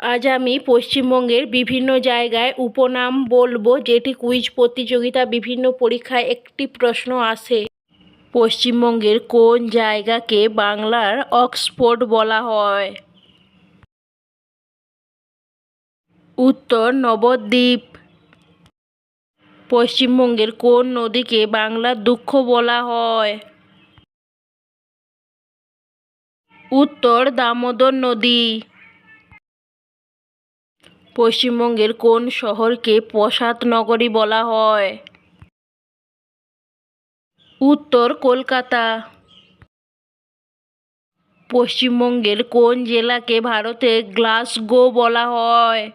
আজ আমি পশ্চিমবঙ্গের বিভিন্ন জায়গায় উপনাম বলব, যেটি কুইজ প্রতিযোগিতা, বিভিন্ন পরীক্ষায় একটি প্রশ্ন আসে। পশ্চিমবঙ্গের কোন জায়গাকে বাংলার অক্সফোর্ড বলা হয়? উত্তর, নবদ্বীপ। পশ্চিমবঙ্গের কোন নদীকে বাংলার দুঃখ বলা হয়? উত্তর, দামোদর নদী। পশ্চিমবঙ্গের কোন শহরকে প্রসাদ নগরী বলা হয়? উত্তর কলকাতা। পশ্চিমবঙ্গের কোন জেলাকে ভারতে গ্লাসগো বলা হয়?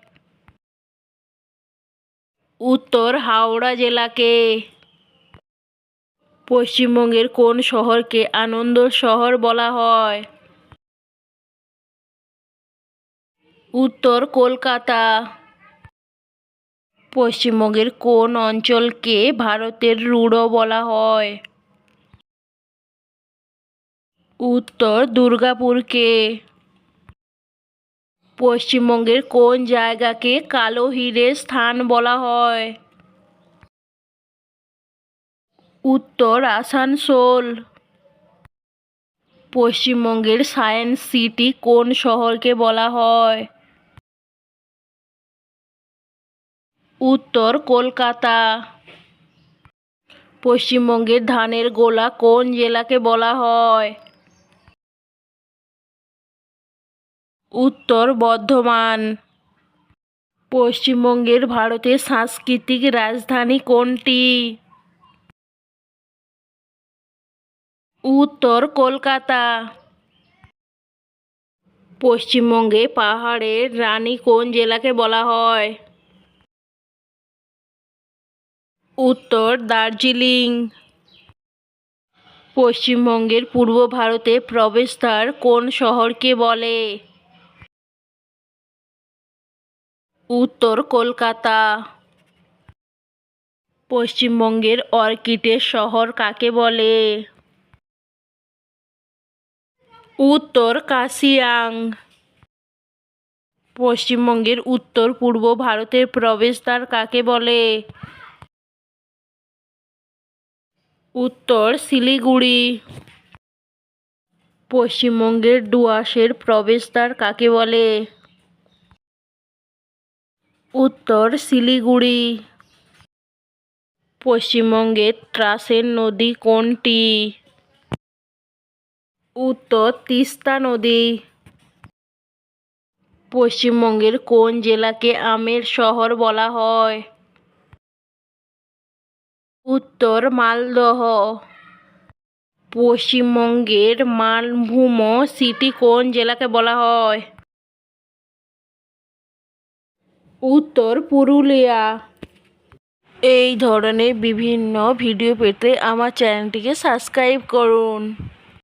উত্তর হাওড়া জেলাকে। পশ্চিমবঙ্গের কোন শহরকে আনন্দ শহর বলা হয়? উত্তর কলকাতা। পশ্চিমবঙ্গের কোন অঞ্চলকে ভারতের রুড়ো বলা হয়? উত্তর দুর্গাপুরকে। পশ্চিমবঙ্গের কোন জায়গাকে কালো হিরের স্থান বলা হয়? উত্তর আসানসোল। পশ্চিমবঙ্গের সায়েন্স সিটি কোন শহরকে বলা হয়? উত্তর কলকাতা। পশ্চিমবঙ্গের ধানের গোলা কোন জেলাকে বলা হয়? উত্তর বর্ধমান। পশ্চিমবঙ্গের ভারতের সাংস্কৃতিক রাজধানী কোনটি? উত্তর কলকাতা। পশ্চিমবঙ্গে পাহাড়ের রানী কোন জেলাকে বলা হয়? উত্তর দার্জিলিং। পশ্চিমবঙ্গের পূর্ব ভারতে প্রবেশদ্বার কোন শহরকে বলে? উত্তর কলকাতা। পশ্চিমবঙ্গের অর্কিডের শহর কাকে বলে? উত্তর কাশিয়াং। পশ্চিমবঙ্গের উত্তর পূর্ব ভারতের প্রবেশদ্বার কাকে বলে? উত্তর শিলিগুড়ি। পশ্চিমবঙ্গের ডুয়ার্সের প্রবেশদ্বার কাকে বলে? উত্তর শিলিগুড়ি। পশ্চিমবঙ্গের ত্রাসের নদী কোনটি? উত্তর তিস্তা নদী। পশ্চিমবঙ্গের কোন জেলাকে আমের শহর বলা হয়? উত্তর মালদহ। পশ্চিমবঙ্গের মালভূম সিটি কোন জেলাকে বলা হয়? উত্তর পুরুলিয়া। এই ধরনের বিভিন্ন ভিডিও পেতে আমার চ্যানেলটিকে সাবস্ক্রাইব করুন।